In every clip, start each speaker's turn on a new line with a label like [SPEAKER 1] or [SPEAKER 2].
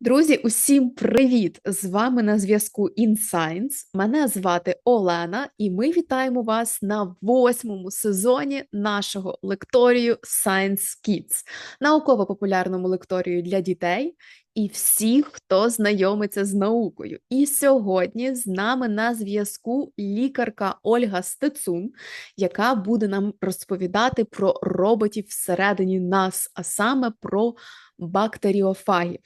[SPEAKER 1] Друзі, усім привіт! З вами на зв'язку InScience. Мене звати Олена, і ми вітаємо вас на восьмому сезоні нашого лекторію Science Kids, науково-популярному лекторію для дітей і всіх, хто знайомиться з наукою. І сьогодні з нами на зв'язку лікарка Ольга Стецун, яка буде нам розповідати про роботів всередині нас, а саме про бактеріофагів.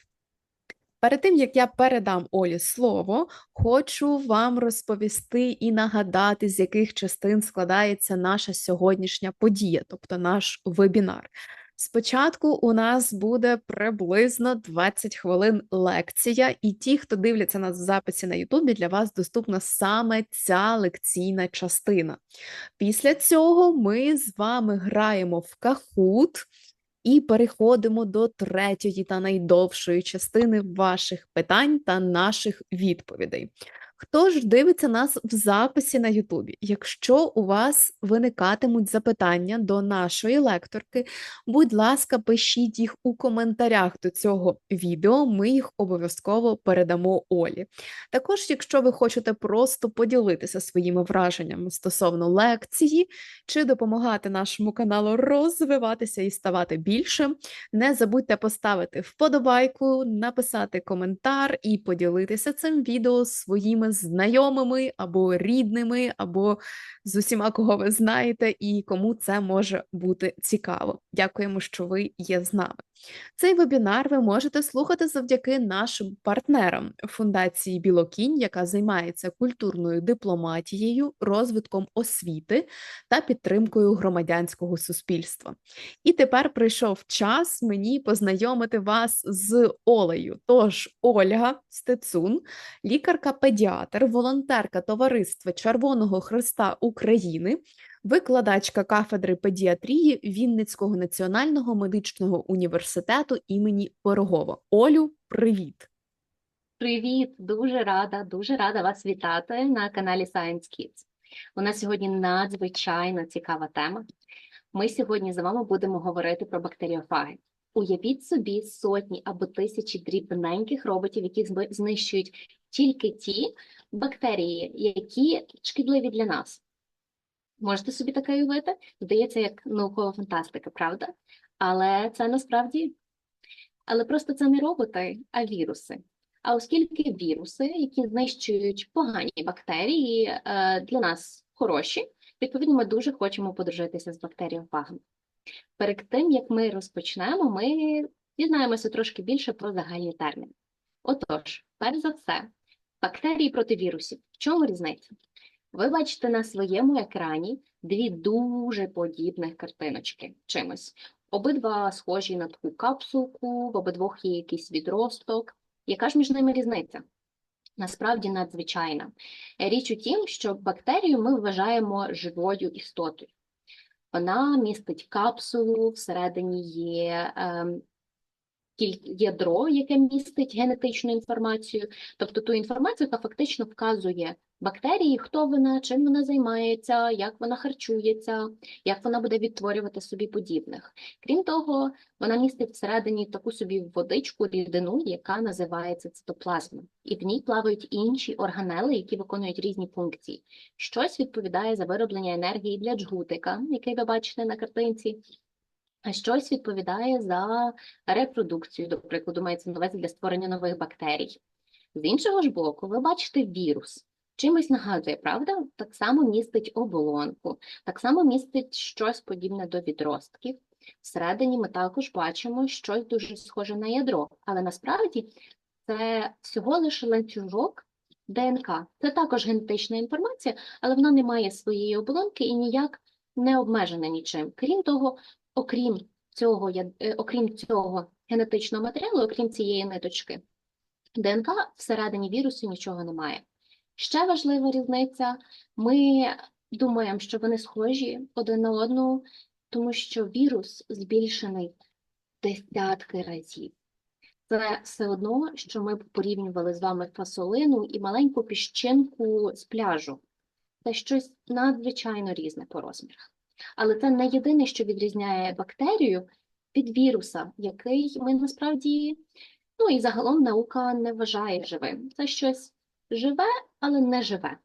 [SPEAKER 1] Перед тим як я передам Олі слово, хочу вам розповісти і нагадати, з яких частин складається наша сьогоднішня подія, тобто наш вебінар. Спочатку у нас буде приблизно 20 хвилин лекція, і ті, хто дивляться нас в записі на Ютубі, для вас доступна саме ця лекційна частина. Після цього ми з вами граємо в Кахут. І переходимо до третьої та найдовшої частини ваших питань та наших відповідей. Хто ж дивиться нас в записі на Ютубі? Якщо у вас виникатимуть запитання до нашої лекторки, будь ласка, пишіть їх у коментарях до цього відео, ми їх обов'язково передамо Олі. Також, якщо ви хочете просто поділитися своїми враженнями стосовно лекції чи допомагати нашому каналу розвиватися і ставати більшим, не забудьте поставити вподобайку, написати коментар і поділитися цим відео своїми знайомими або рідними, або з усіма, кого ви знаєте, і кому це може бути цікаво. Дякуємо, що ви є з нами. Цей вебінар ви можете слухати завдяки нашим партнерам Фундації Білокінь, яка займається культурною дипломатією, розвитком освіти та підтримкою громадянського суспільства. І тепер прийшов час мені познайомити вас з Олею. Тож, Ольга Стецун, лікарка-педіатр, волонтерка Товариства Червоного Христа України викладачка кафедри педіатрії Вінницького національного медичного університету імені Пирогова. Олю, привіт!
[SPEAKER 2] Привіт, дуже рада, дуже рада вас вітати на каналі Science Kids. У нас сьогодні надзвичайно цікава тема. Ми сьогодні з вами будемо говорити про бактеріофаги. Уявіть собі сотні або тисячі дрібненьких роботів, які знищують тільки ті бактерії, які шкідливі для нас. Можете собі таке уявити? Здається, як наукова фантастика, правда? Але це насправді, але просто це не роботи, а віруси. А оскільки віруси, які знищують погані бактерії, е, для нас хороші, відповідно, ми дуже хочемо подружитися з бактеріофагами. Перед тим, як ми розпочнемо, ми дізнаємося трошки більше про загальні терміни. Отож, перш за все, бактерії проти вірусів. В чому різниця? Ви бачите на своєму екрані дві дуже подібних картиночки чимось. Обидва схожі на таку капсулку, в обидвох є якийсь відросток. Яка ж між ними різниця? Насправді надзвичайна. Річ у тім, що бактерію ми вважаємо живою істотою. Вона містить капсулу, всередині є е, ядро, яке містить генетичну інформацію, тобто ту інформацію, яка фактично вказує бактерії, хто вона, чим вона займається, як вона харчується, як вона буде відтворювати собі подібних. Крім того, вона містить всередині таку собі водичку, рідину, яка називається цитоплазма, і в ній плавають інші органели, які виконують різні функції. Щось відповідає за вироблення енергії для джгутика, який ви бачите на картинці. Щось відповідає за репродукцію, до прикладу, мається на увазі для створення нових бактерій. З іншого ж боку, ви бачите вірус. Чимось нагадує, правда? Так само містить оболонку, так само містить щось подібне до відростків. Всередині ми також бачимо щось дуже схоже на ядро, але насправді це всього лише ланцюжок ДНК. Це також генетична інформація, але вона не має своєї оболонки і ніяк не обмежена нічим. Крім того, окрім цього, е, окрім цього генетичного матеріалу, окрім цієї ниточки, ДНК всередині вірусу нічого немає. Ще важлива різниця, ми думаємо, що вони схожі один на одну, тому що вірус збільшений десятки разів. Це все одно, що ми порівнювали з вами фасолину і маленьку піщинку з пляжу. Це щось надзвичайно різне по розмірах. Але це не єдине, що відрізняє бактерію від віруса, який ми насправді Ну і загалом наука не вважає живим. Це щось живе, але не живе.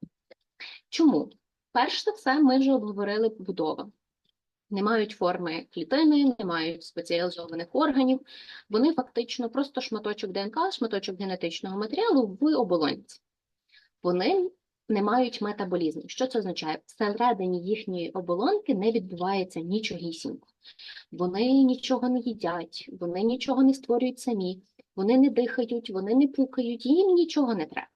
[SPEAKER 2] Чому? Перш за все, ми вже обговорили будову. Не мають форми клітини, не мають спеціалізованих органів. Вони фактично просто шматочок ДНК, шматочок генетичного матеріалу в оболонці. Вони не мають метаболізму. Що це означає? Всередині їхньої оболонки не відбувається нічогісінько. Вони нічого не їдять, вони нічого не створюють самі, вони не дихають, вони не пукають, їм нічого не треба.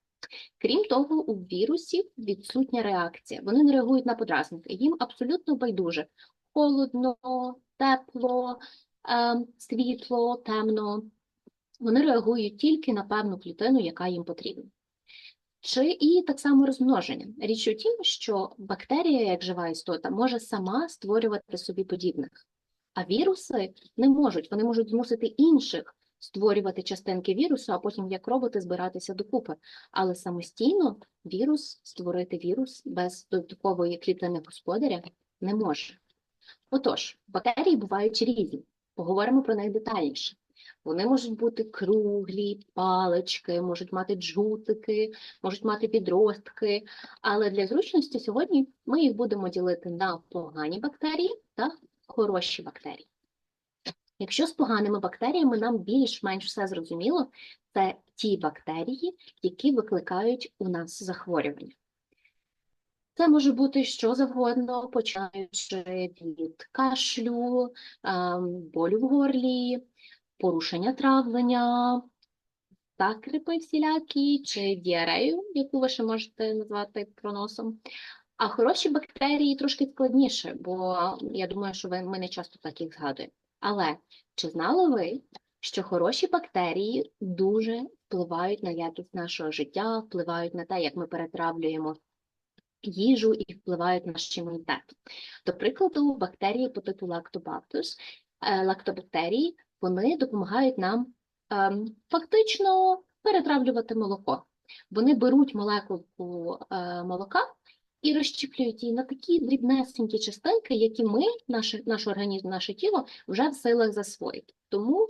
[SPEAKER 2] Крім того, у вірусів відсутня реакція. Вони не реагують на подразники. Їм абсолютно байдуже. Холодно, тепло, ем, світло, темно. Вони реагують тільки на певну клітину, яка їм потрібна. Чи і так само розмноження. Річ у тім, що бактерія, як жива істота, може сама створювати собі подібних, а віруси не можуть. Вони можуть змусити інших створювати частинки вірусу, а потім як роботи збиратися докупи. Але самостійно вірус створити вірус без додаткової клітини господаря не може. Отож, бактерії бувають різні. Поговоримо про них детальніше. Вони можуть бути круглі, палички, можуть мати джутики, можуть мати підростки. Але для зручності сьогодні ми їх будемо ділити на погані бактерії та хороші бактерії. Якщо з поганими бактеріями нам більш-менш все зрозуміло, це ті бактерії, які викликають у нас захворювання. Це може бути що завгодно, починаючи від кашлю, ем, болю в горлі, порушення травлення, закрипи всілякі чи діарею, яку ви ще можете назвати проносом. А хороші бактерії трошки складніше, бо я думаю, що ви, ми не часто так їх згадуємо. Але чи знали ви, що хороші бактерії дуже впливають на якість нашого життя, впливають на те, як ми перетравлюємо їжу і впливають на наш імунітет? До прикладу, бактерії по типу лактобактус, е, лактобактерії, вони допомагають нам ем, фактично перетравлювати молоко. Вони беруть молекулку е, молока і розщіплюють її на такі дрібнесенькі частинки, які ми, наш, наш організм, наше тіло вже в силах засвоїти. Тому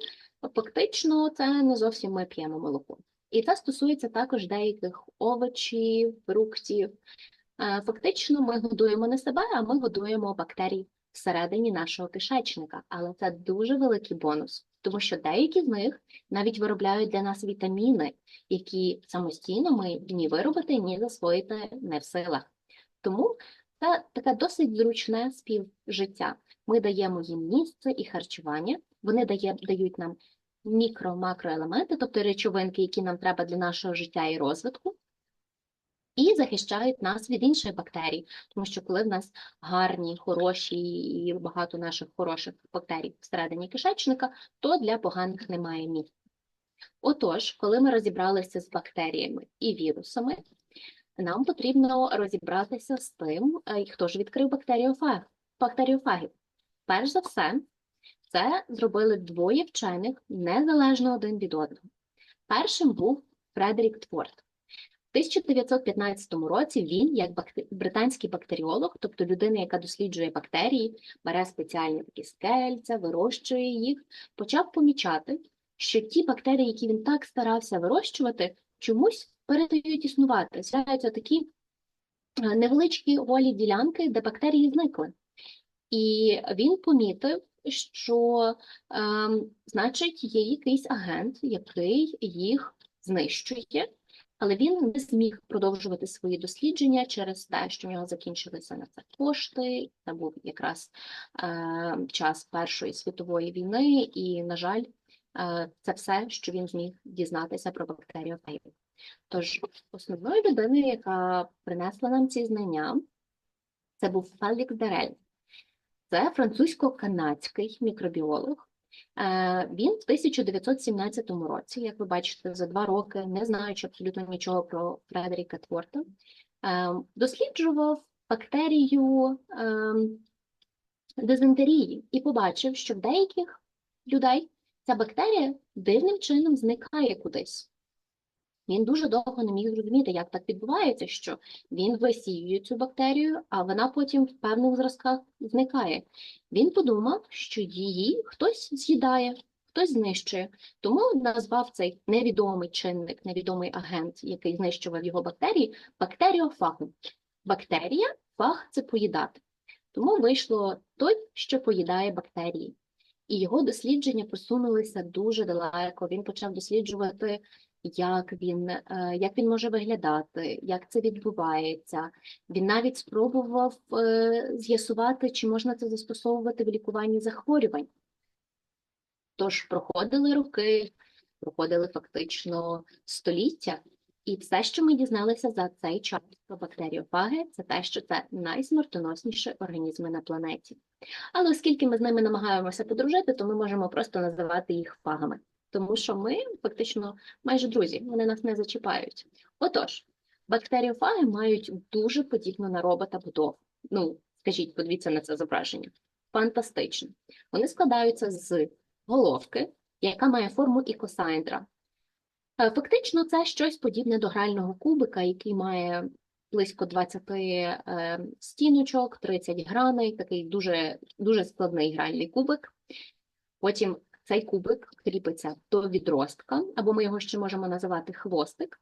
[SPEAKER 2] фактично це не зовсім ми п'ємо молоко. І це стосується також деяких овочів, фруктів. Е, Фактично, ми годуємо не себе, а ми годуємо бактерій всередині нашого кишечника. Але це дуже великий бонус, тому що деякі з них навіть виробляють для нас вітаміни, які самостійно ми ні виробити, ні засвоїти не в силах. Тому це таке досить зручне співжиття. Ми даємо їм місце і харчування, вони дає, дають нам мікро-макроелементи, тобто речовинки, які нам треба для нашого життя і розвитку, і захищають нас від інших бактерій, тому що коли в нас гарні, хороші і багато наших хороших бактерій всередині кишечника, то для поганих немає місця. Отож, коли ми розібралися з бактеріями і вірусами, нам потрібно розібратися з тим, е, хто ж відкрив бактеріофаг, бактеріофагів. Перш за все, це зробили двоє вчених незалежно один від одного. Першим був Фредерік Творт. В 1915 році він, як британський бактеріолог, тобто людина, яка досліджує бактерії, бере спеціальні такі скельця, вирощує їх, почав помічати, що ті бактерії, які він так старався вирощувати, чомусь перестають існувати. З'являються такі е, невеличкі голі ділянки, де бактерії зникли. І він помітив, що, ем, значить, є якийсь агент, який їх знищує, але він не зміг продовжувати свої дослідження через те, що в нього закінчилися на це кошти. Це був якраз е, час Першої світової війни, і, на жаль, е, це все, що він зміг дізнатися про бактеріофаги. Тож основною людиною, яка принесла нам ці знання, це був Фелікс Дерель. Це французько-канадський мікробіолог. Е, Він в 1917 році, як ви бачите, за два роки, не знаючи абсолютно нічого про Фредеріка Творта, е, досліджував бактерію е, дизентерії і побачив, що в деяких людей ця бактерія дивним чином зникає кудись. Він дуже довго не міг зрозуміти, як так відбувається, що він висіює цю бактерію, а вона потім в певних зразках зникає. Він подумав, що її хтось з'їдає, хтось знищує. Тому назвав цей невідомий чинник, невідомий агент, який знищував його бактерії, бактеріофагом. Бактерія, фаг це поїдати. Тому вийшло той, що поїдає бактерії. І його дослідження посунулися дуже далеко. Він почав досліджувати, як він, е, як він може виглядати, як це відбувається. Він навіть спробував е, з'ясувати, чи можна це застосовувати в лікуванні захворювань. Тож проходили роки, проходили фактично століття, і все, що ми дізналися за цей час про бактеріофаги, це те, що це найсмертоносніші організми на планеті. Але оскільки ми з ними намагаємося подружити, то ми можемо просто називати їх фагами, тому що ми фактично майже друзі, вони нас не зачіпають. Отож, бактеріофаги мають дуже подібну на робота будову. Ну, скажіть, подивіться на це зображення. Фантастично. Вони складаються з головки, яка має форму ікосаендра. Е, Фактично, це щось подібне до грального кубика, який має близько 20 е, стіночок, 30 граней, такий дуже, дуже складний гральний кубик. Потім цей кубик кріпиться до відростка, або ми його ще можемо називати хвостик.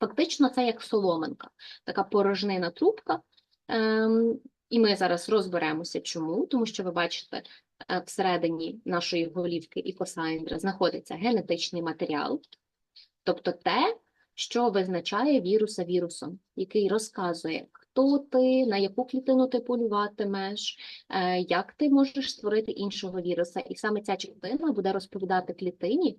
[SPEAKER 2] Фактично, це як соломинка, така порожнина трубка. Ем, і ми зараз розберемося, чому, тому що ви бачите, е, всередині нашої голівки і косаіндра знаходиться генетичний матеріал, тобто те, що визначає віруса вірусом, який розказує, хто ти, на яку клітину ти полюватимеш, е, як ти можеш створити іншого віруса. І саме ця частина буде розповідати клітині,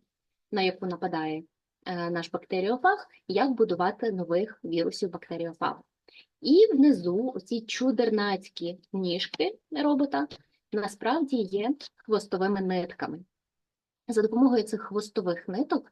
[SPEAKER 2] на яку нападає е, наш бактеріофаг, як будувати нових вірусів бактеріофагу. І внизу оці чудернацькі ніжки робота насправді є хвостовими нитками. За допомогою цих хвостових ниток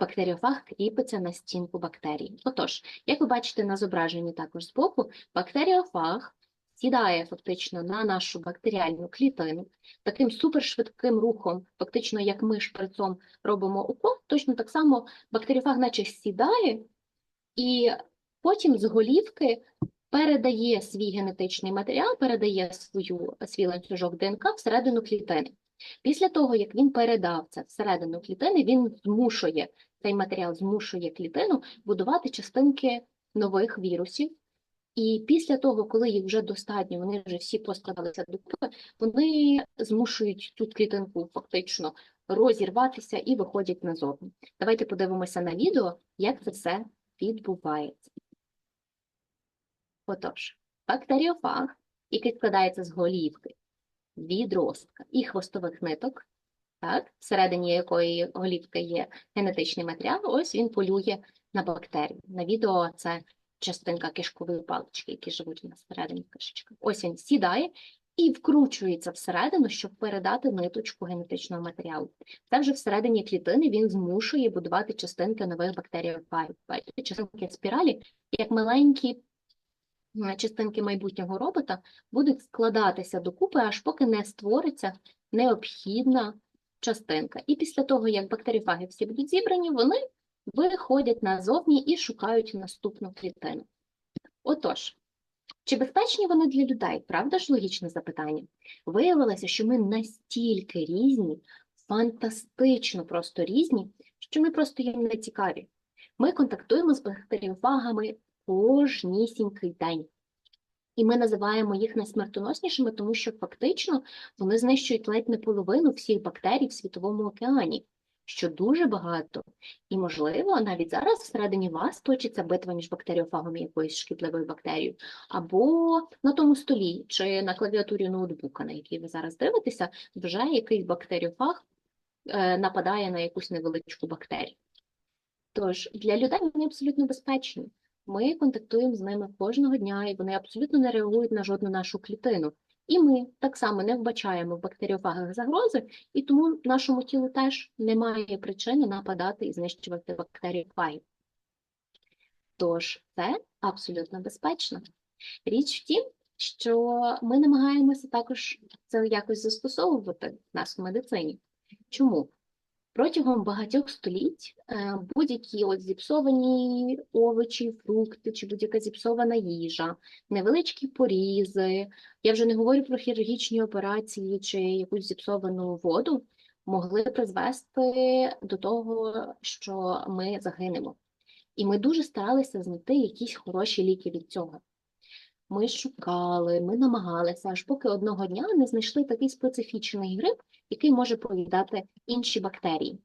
[SPEAKER 2] бактеріофаг кріпиться на стінку бактерій. Отож, як ви бачите на зображенні також збоку, бактеріофаг сідає фактично на нашу бактеріальну клітину таким супершвидким рухом, фактично як ми шприцом робимо укол, точно так само бактеріофаг наче сідає і потім з голівки передає свій генетичний матеріал, передає свою, свій ланцюжок ДНК всередину клітини. Після того, як він передав це всередину клітини, він змушує, цей матеріал змушує клітину будувати частинки нових вірусів. І після того, коли їх вже достатньо, вони вже всі поскладалися докупи, вони змушують цю клітинку фактично розірватися і виходять назовні. Давайте подивимося на відео, як це все відбувається. Отож, бактеріофаг, який складається з голівки, відростка і хвостових ниток, так, всередині якої голівки є генетичний матеріал, ось він полює на бактерії. На відео це частинка кишкової палички, які живуть у нас всередині кишечки. Ось він сідає і вкручується всередину, щоб передати ниточку генетичного матеріалу. Це вже всередині клітини він змушує будувати частинки нових бактеріофагів. Бачите, частинки спіралі, як маленькі частинки майбутнього робота будуть складатися докупи, аж поки не створиться необхідна частинка. І після того, як бактеріофаги всі будуть зібрані, вони виходять назовні і шукають наступну клітину. Отож, чи безпечні вони для людей? Правда ж логічне запитання? Виявилося, що ми настільки різні, фантастично просто різні, що ми просто їм не цікаві. Ми контактуємо з бактеріофагами кожнісінький день. І ми називаємо їх найсмертоноснішими, тому що фактично вони знищують ледь не половину всіх бактерій в світовому океані, що дуже багато. І, можливо, навіть зараз всередині вас точиться битва між бактеріофагом і якоюсь шкідливою бактерією, або на тому столі чи на клавіатурі ноутбука, на який ви зараз дивитеся, вже якийсь бактеріофаг е, нападає на якусь невеличку бактерію. Тож для людей вони абсолютно безпечні. Ми контактуємо з ними кожного дня, і вони абсолютно не реагують на жодну нашу клітину. І ми так само не вбачаємо в бактеріофагах загрози, і тому нашому тілу теж немає причини нападати і знищувати бактеріофаги. Тож це абсолютно безпечно. Річ в тім, що ми намагаємося також це якось застосовувати в нас в медицині. Чому? Протягом багатьох століть е, будь-які от зіпсовані овочі, фрукти чи будь-яка зіпсована їжа, невеличкі порізи, я вже не говорю про хірургічні операції чи якусь зіпсовану воду, могли призвести до того, що ми загинемо. І ми дуже старалися знайти якісь хороші ліки від цього. Ми шукали, ми намагалися, аж поки одного дня не знайшли такий специфічний гриб, який може поїдати інші бактерії.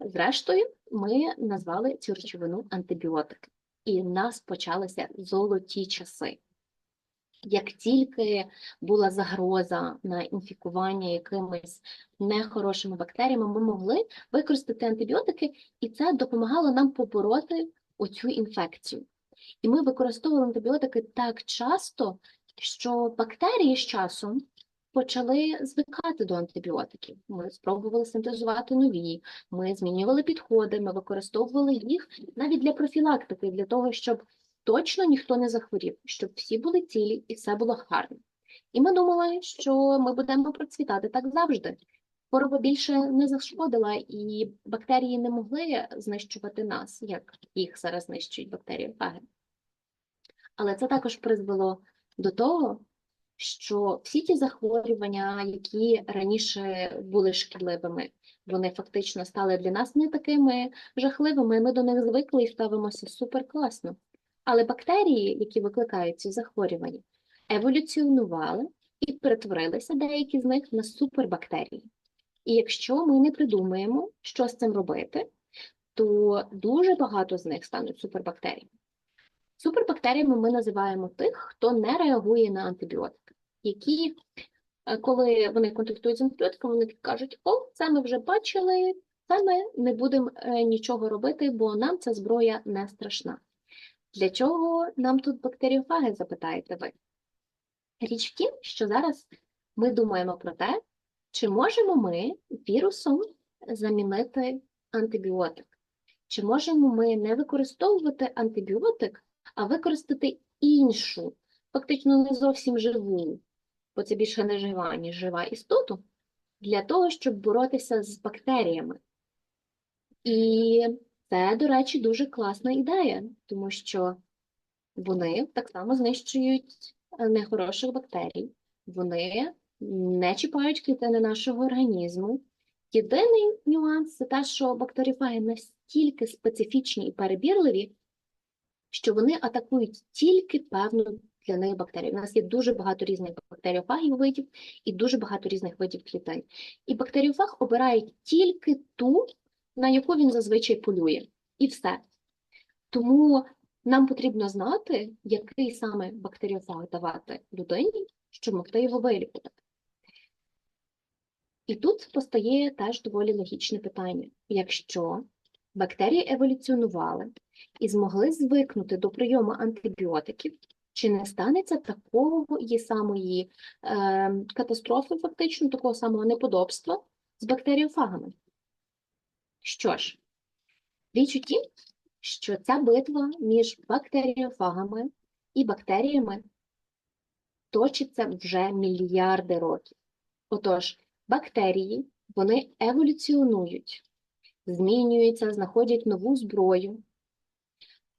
[SPEAKER 2] Зрештою, ми назвали цю речовину антибіотики, і в нас почалися золоті часи. Як тільки була загроза на інфікування якимись нехорошими бактеріями, ми могли використати антибіотики, і це допомагало нам побороти оцю інфекцію. І ми використовували антибіотики так часто, що бактерії з часом почали звикати до антибіотиків. Ми спробували синтезувати нові, ми змінювали підходи, ми використовували їх навіть для профілактики, для того, щоб точно ніхто не захворів, щоб всі були цілі і все було гарно. І ми думали, що ми будемо процвітати так завжди. Хвороба більше не зашкодила, і бактерії не могли знищувати нас, як їх зараз знищують бактерії фаги. Але це також призвело до того, що всі ті захворювання, які раніше були шкідливими, вони фактично стали для нас не такими жахливими. Ми до них звикли і ставимося супер класно. Але бактерії, які викликають ці захворювання, еволюціонували і перетворилися деякі з них на супербактерії. І якщо ми не придумаємо, що з цим робити, то дуже багато з них стануть супербактеріями. Супербактеріями ми називаємо тих, хто не реагує на антибіотики, які, е, коли вони контактують з антибіотиками, вони кажуть, о, це ми вже бачили, це ми не будемо е, нічого робити, бо нам ця зброя не страшна. Для чого нам тут бактеріофаги, запитаєте ви? Річ в тім, що зараз ми думаємо про те, чи можемо ми вірусом замінити антибіотик? Чи можемо ми не використовувати антибіотик, а використати іншу, фактично не зовсім живу, бо це більше не жива, ніж жива істоту, для того, щоб боротися з бактеріями. І це, до речі, дуже класна ідея, тому що вони так само знищують е, нехороших бактерій, вони не чіпають клітини нашого організму. Єдиний нюанс це те, що бактеріофаги настільки специфічні і перебірливі, що вони атакують тільки певну для них бактерію. У нас є дуже багато різних бактеріофагів видів і дуже багато різних видів клітин. І бактеріофаг обирає тільки ту, на яку він зазвичай полює. І все. Тому нам потрібно знати, який саме бактеріофаг давати людині, щоб могти його вилікувати. І тут постає теж доволі логічне питання. Якщо бактерії еволюціонували і змогли звикнути до прийому антибіотиків, чи не станеться такої самої е, катастрофи, фактично, такого самого неподобства з бактеріофагами? Що ж, річ у тім, що ця битва між бактеріофагами і бактеріями точиться вже мільярди років. Отож, бактерії вони еволюціонують, змінюються, знаходять нову зброю.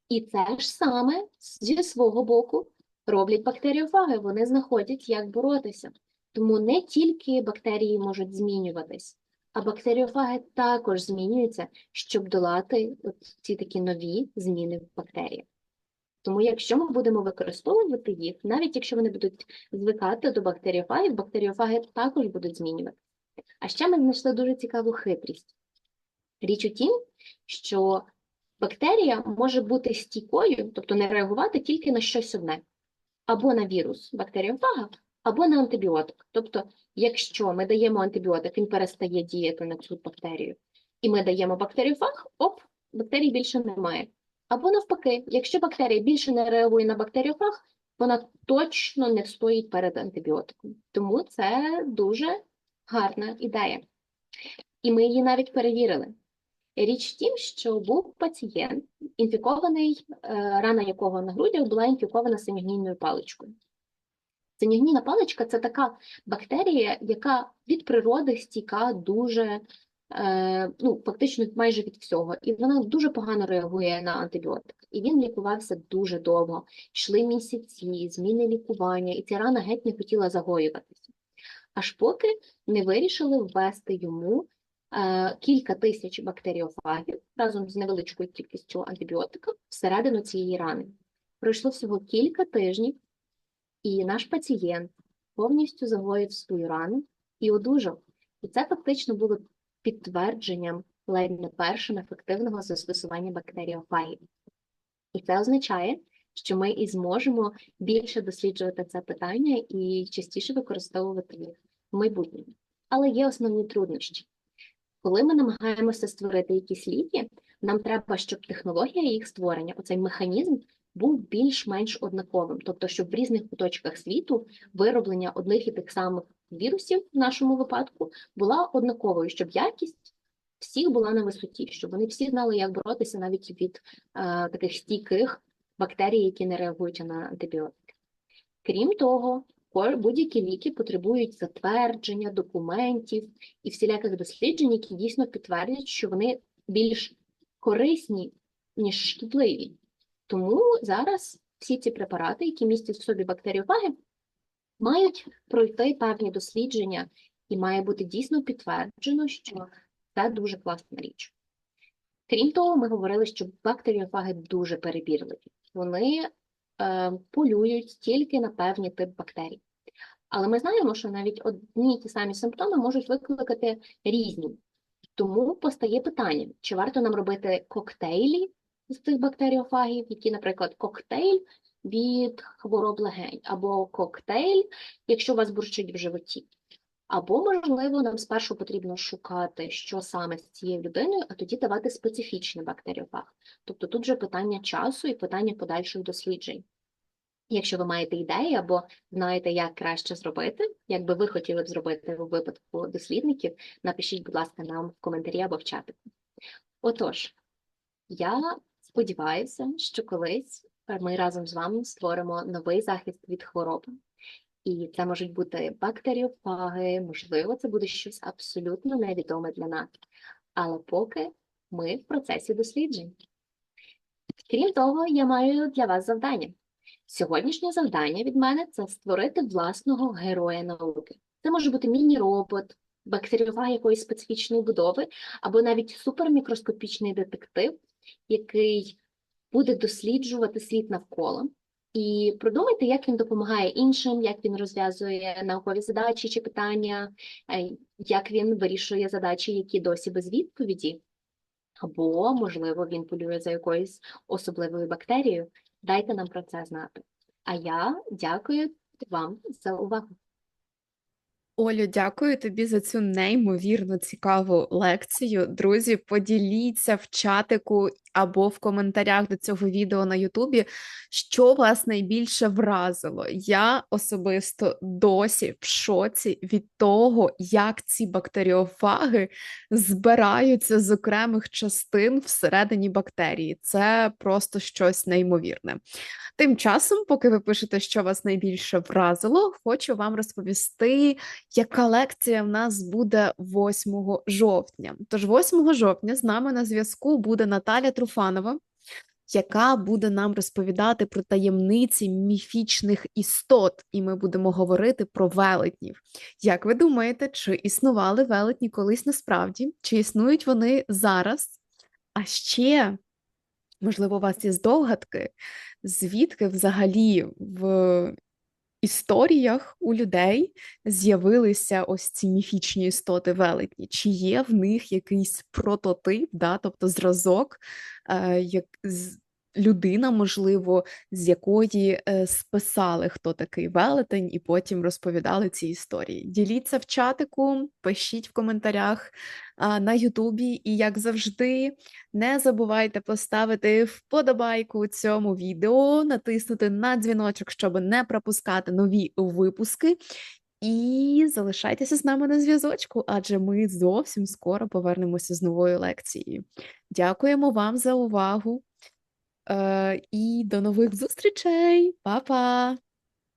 [SPEAKER 2] І це ж саме зі свого боку роблять бактеріофаги, вони знаходять, як боротися. Тому не тільки бактерії можуть змінюватись, а бактеріофаги також змінюються, щоб долати от ці такі нові зміни в бактеріях. Тому, якщо ми будемо використовувати їх, навіть якщо вони будуть звикати до бактеріофагів, бактеріофаги також будуть змінювати. А ще ми знайшли дуже цікаву хитрість. Річ у тім, що бактерія може бути стійкою, тобто не реагувати тільки на щось одне, або на вірус бактеріофага, або на антибіотик. Тобто, якщо ми даємо антибіотик, він перестає діяти на цю бактерію, і ми даємо бактеріофаг, оп, бактерій більше немає. Або навпаки, якщо бактерія більше не реагує на бактеріофаг, вона точно не стоїть перед антибіотиком. Тому це дуже гарна ідея. І ми її навіть перевірили. Річ в тім, що був пацієнт, інфікований, е, рана якого на грудях була інфікована синьогнійною паличкою. Синьогнійна паличка це така бактерія, яка від природи стійка дуже, е, ну, фактично майже від всього. І вона дуже погано реагує на антибіотик. І він лікувався дуже довго. Йшли місяці, зміни лікування, і ця рана геть не хотіла загоюватися. аж поки не вирішили ввести йому кілька тисяч бактеріофагів разом з невеличкою кількістю антибіотика всередину цієї рани. Пройшло всього кілька тижнів, і наш пацієнт повністю загоїв свою рану і одужав. І це фактично було підтвердженням ледь не першим ефективного застосування бактеріофагів. І це означає, що ми і зможемо більше досліджувати це питання і частіше використовувати їх в майбутньому. Але є основні труднощі. Коли ми намагаємося створити якісь ліки, нам треба, щоб технологія їх створення, оцей механізм, був більш-менш однаковим, тобто, щоб в різних куточках світу вироблення одних і тих самих вірусів в нашому випадку була однаковою, щоб якість всіх була на висоті, щоб вони всі знали, як боротися навіть від е, таких стійких бактерій, які не реагують на антибіотики. Крім того, будь-які ліки потребують затвердження, документів і всіляких досліджень, які дійсно підтвердять, що вони більш корисні, ніж шкідливі. Тому зараз всі ці препарати, які містять в собі бактеріофаги, мають пройти певні дослідження, і має бути дійсно підтверджено, що це дуже класна річ. Крім того, ми говорили, що бактеріофаги дуже перебірливі. Вони е, полюють тільки на певні тип бактерій. Але ми знаємо, що навіть одні ті самі симптоми можуть викликати різні. Тому постає питання, чи варто нам робити коктейлі з цих бактеріофагів, які, наприклад, коктейль від хвороб легень, або коктейль, якщо у вас бурчить в животі. Або, можливо, нам спершу потрібно шукати, що саме з цією людиною, а тоді давати специфічний бактеріофаг. Тобто тут вже питання часу і питання подальших досліджень. Якщо ви маєте ідеї або знаєте, як краще зробити, як би ви хотіли б зробити у випадку дослідників, напишіть, будь ласка, нам в коментарі або в чатику. Отож, я сподіваюся, що колись ми разом з вами створимо новий захист від хвороби. І це можуть бути бактеріофаги, можливо, це буде щось абсолютно невідоме для нас. Але поки ми в процесі досліджень. Крім того, я маю для вас завдання. Сьогоднішнє завдання від мене це створити власного героя науки. Це може бути міні-робот, бактеріофаг якоїсь специфічної будови, або навіть супермікроскопічний детектив, який буде досліджувати світ навколо. І продумайте, як він допомагає іншим, як він розв'язує наукові задачі чи питання, е, як він вирішує задачі, які досі без відповіді. Або, можливо, він полює за якоюсь особливою бактерією. Дайте нам про це знати. А я дякую вам за увагу.
[SPEAKER 1] Олю, дякую тобі за цю неймовірно цікаву лекцію. Друзі, поділіться в чатику або в коментарях до цього відео на Ютубі, що вас найбільше вразило. Я особисто досі в шоці від того, як ці бактеріофаги збираються з окремих частин всередині бактерії. Це просто щось неймовірне. Тим часом, поки ви пишете, що вас найбільше вразило, хочу вам розповісти, яка лекція в нас буде 8 жовтня. Тож 8 жовтня з нами на зв'язку буде Наталя Труфанова, яка буде нам розповідати про таємниці міфічних істот, і ми будемо говорити про велетнів. Як ви думаєте, чи існували велетні колись насправді? Чи існують вони зараз? А ще, можливо, у вас є здогадки, звідки взагалі в історіях у людей з'явилися ось ці міфічні істоти велетні? Чи є в них якийсь прототип, да, тобто зразок, е, як людина, можливо, з якої е, списали, хто такий велетень, і потім розповідали ці історії? Діліться в чатику, пишіть в коментарях на Ютубі, і як завжди. Не забувайте поставити вподобайку цьому відео, натиснути на дзвіночок, щоб не пропускати нові випуски. І залишайтеся з нами на зв'язочку, адже ми зовсім скоро повернемося з новою лекцією. Дякуємо вам за увагу. Е, і до нових зустрічей. Па-па!